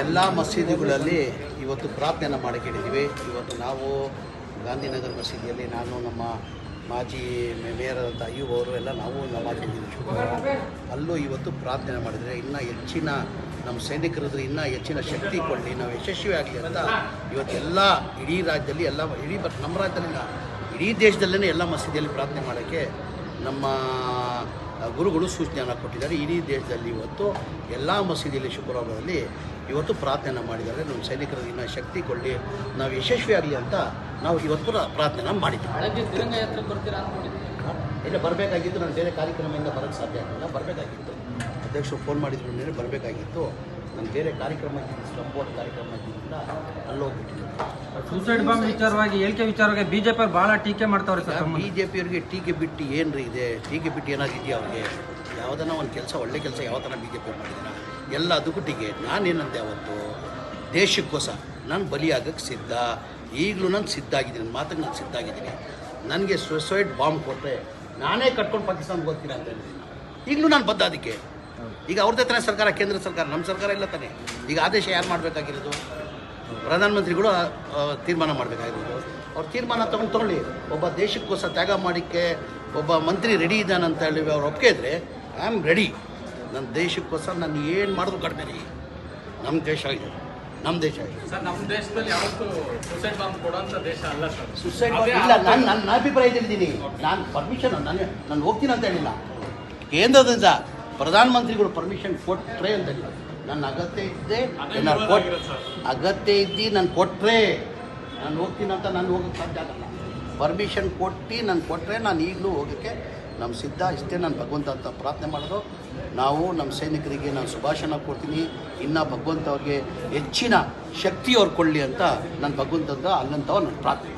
ಎಲ್ಲ ಮಸೀದಿಗಳಲ್ಲಿ ಇವತ್ತು ಪ್ರಾರ್ಥನೆಯನ್ನು ಮಾಡಿಕೊಂಡಿದ್ದೀವಿ. ಇವತ್ತು ನಾವು ಗಾಂಧಿನಗರ ಮಸೀದಿಯಲ್ಲಿ ನಾನು, ನಮ್ಮ ಮಾಜಿ ಮೇಯರ್ ಆದಂಥ ಅಯ್ಯೂಬ್ ಎಲ್ಲ ನಾವು ನಮ್ಮ ಶುಕ್ರವಾರ ಅಲ್ಲೂ ಇವತ್ತು ಪ್ರಾರ್ಥನೆ ಮಾಡಿದರೆ ಇನ್ನೂ ಹೆಚ್ಚಿನ ನಮ್ಮ ಸೈನಿಕರದ್ದು ಇನ್ನೂ ಹೆಚ್ಚಿನ ಶಕ್ತಿ ಕೊಡಲಿ ನಾವು ಯಶಸ್ವಿ ಆಗಲಿ ಅಂತ ಇವತ್ತು ಎಲ್ಲ ಇಡೀ ರಾಜ್ಯದಲ್ಲಿ ಎಲ್ಲ, ಇಡೀ ನಮ್ಮ ರಾಜ್ಯದಲ್ಲಿ ಇಡೀ ದೇಶದಲ್ಲೇ ಎಲ್ಲ ಮಸೀದಿಯಲ್ಲಿ ಪ್ರಾರ್ಥನೆ ಮಾಡೋಕ್ಕೆ ನಮ್ಮ ಗುರುಗಳು ಸೂಚನೆಯನ್ನು ಕೊಟ್ಟಿದ್ದಾರೆ. ಇಡೀ ದೇಶದಲ್ಲಿ ಇವತ್ತು ಎಲ್ಲ ಮಸೀದಿಯಲ್ಲಿ ಶುಕ್ರವಾರದಲ್ಲಿ ಇವತ್ತು ಪ್ರಾರ್ಥನೆ ಮಾಡಿದ್ದಾರೆ. ನಮ್ಮ ಸೈನಿಕರಿಗೆ ಇನ್ನೂ ಶಕ್ತಿ ಕೊಡಲಿ ನಾವು ಯಶಸ್ವಿ ಆಗಲಿ ಅಂತ ನಾವು ಇವತ್ತು ಕೂಡ ಪ್ರಾರ್ಥನೆ ಮಾಡಿದ್ದೀವಿ. ಇಲ್ಲ ಬರಬೇಕಾಗಿತ್ತು. ನಾನು ಬೇರೆ ಕಾರ್ಯಕ್ರಮದಿಂದ ಬರೋಕ್ಕೆ ಸಾಧ್ಯ ಆಗಲಿಲ್ಲ. ಬರಬೇಕಾಗಿತ್ತು. ಅಧ್ಯಕ್ಷರು ಫೋನ್ ಮಾಡಿದ್ರು ಮೇಲೆ ಬರಬೇಕಾಗಿತ್ತು. ನಾನು ಬೇರೆ ಕಾರ್ಯಕ್ರಮ ಇದ್ದಿದ್ದು ಸಪೋರ್ಟ್ ಕಾರ್ಯಕ್ರಮ ಇದ್ದಿದ್ದರಿಂದ ಅಲ್ಲೋಗ್ಬಿಟ್ಟಿದ್ದೆ ಸೂಸೈಡ್ ಬಾಂಬ್ ವಿಚಾರವಾಗಿ ಹೇಳಿಕೆ ವಿಚಾರವಾಗಿ ಬಿಜೆಪಿ ಪಿ ಬಹಳ ಟೀಕೆ ಮಾಡ್ತಾವ್ರೆ ಸರ್ ಬಿ ಜೆ ಪಿಯವ್ರಿಗೆ ಟೀಕೆ ಬಿಟ್ಟು ಏನ್ರಿ ಇದೆ? ಟೀಕೆ ಬಿಟ್ಟು ಏನಾಗಿದೆಯಾ ಅವ್ರಿಗೆ? ಯಾವುದನ್ನ ಒಂದು ಕೆಲಸ ಒಳ್ಳೆ ಕೆಲಸ ಯಾವ ಥರ ಬಿ ಜೆ ಪಿ ಮಾಡಿದಾರ ಎಲ್ಲ ಅದಕ್ಕೂ ಟೀಕೆ ನಾನೇನಂತೆ ಅವತ್ತು? ದೇಶಕ್ಕೋಸ್ಕರ ನಾನು ಬಲಿಯಾಗಕ್ಕೆ ಸಿದ್ಧ. ಈಗಲೂ ನಾನು ಸಿದ್ಧ ಆಗಿದ್ದೀನಿ ನನ್ನ ಮಾತಿಗೆ ನಾನು ಸಿದ್ಧ ಆಗಿದ್ದೀನಿ. ನನಗೆ ಸುಸೈಡ್ ಬಾಂಬ್ ಕೊಟ್ಟರೆ ನಾನೇ ಕಟ್ಕೊಂಡು ಪಾಕಿಸ್ತಾನಕ್ಕೆ ಹೋಗ್ತೀನಿ ಅಂತ ಹೇಳಿದ್ದೀನಿ ಈಗಲೂ ನಾನು ಬದ್ದ ಅದಕ್ಕೆ. ಈಗ ಅವ್ರದ್ದೇ ತಾನೇ ಸರ್ಕಾರ ಕೇಂದ್ರ ಸರ್ಕಾರ ನಮ್ಮ ಸರ್ಕಾರ ಇಲ್ಲ ತಾನೇ. ಈಗ ಆದೇಶ ಯಾರು ಮಾಡಬೇಕಾಗಿರೋದು? ಪ್ರಧಾನಮಂತ್ರಿಗಳು ತೀರ್ಮಾನ ಮಾಡಬೇಕಾಗಿರೋದು. ಅವ್ರು ತೀರ್ಮಾನ ತೊಗೊಂಡು ತೊಗೊಳ್ಳಿ. ಒಬ್ಬ ದೇಶಕ್ಕೋಸ್ಕರ ತ್ಯಾಗ ಮಾಡಿಕ್ಕೆ ಒಬ್ಬ ಮಂತ್ರಿ ರೆಡಿ ಇದ್ದಾನೆ ಅಂತ ಹೇಳಿ ಅವ್ರು ಒಪ್ಪಿಗೆ ಇದ್ರೆ ಐ ಆಮ್ ರೆಡಿ ನನ್ನ ದೇಶಕ್ಕೋಸ್ಕರ ನಾನು ಏನು ಮಾಡಿದ್ರು ಕಡಿಮೆ ರೀ ನಮ್ಮ ದೇಶ ಇದೆ. ನಮ್ಮ ದೇಶ ಇದೆ. ಸರ್ ನಮ್ಮ ದೇಶದಲ್ಲಿ ಯಾವತ್ತೂ ಸೂಸೈಡ್ ಇಲ್ಲ. ನಾನು ನನ್ನ ಅಭಿಪ್ರಾಯ ಹೇಳಿದ್ದೀನಿ ನಾನು ಪರ್ಮಿಷನ್ ನಾನು ನಾನು ಹೋಗ್ತೀನಿ ಅಂತ ಹೇಳಿಲ್ಲ. ಕೇಂದ್ರದಿಂದ ಪ್ರಧಾನಮಂತ್ರಿಗಳು ಪರ್ಮಿಷನ್ ಕೊಟ್ಟರೆ ಅಂತ ನನ್ನ ಅಗತ್ಯ ಇದ್ದೆ ನಾನು ಕೊಟ್ಟು ಅಗತ್ಯ ಇದ್ದು ನಾನು ಕೊಟ್ಟರೆ ನಾನು ಹೋಗ್ತೀನಿ ಅಂತ ನಾನು ಹೋಗಕ್ಕೆ ಸಾಧ್ಯ ಆಗಲ್ಲ. ಪರ್ಮಿಷನ್ ಕೊಟ್ಟು ನಾನು ಕೊಟ್ಟರೆ ನಾನು ಈಗಲೂ ಹೋಗೋಕ್ಕೆ ನಮ್ಮ ಸಿದ್ಧ ಇಷ್ಟೇ ನಾನು ಭಗವಂತ ಅಂತ ಪ್ರಾರ್ಥನೆ ಮಾಡೋದು. ನಾವು ನಮ್ಮ ಸೈನಿಕರಿಗೆ ನಾನು ಶುಭಾಶಯನ ಕೊಡ್ತೀನಿ ಇನ್ನು ಭಗವಂತ ಅವ್ರಿಗೆ ಹೆಚ್ಚಿನ ಶಕ್ತಿ ಅವ್ರು ಕೊಡಲಿ ಅಂತ ನಾನು ಭಗವಂತ ಅಲ್ಲಂತವ ನಾನು ಪ್ರಾರ್ಥನೆ.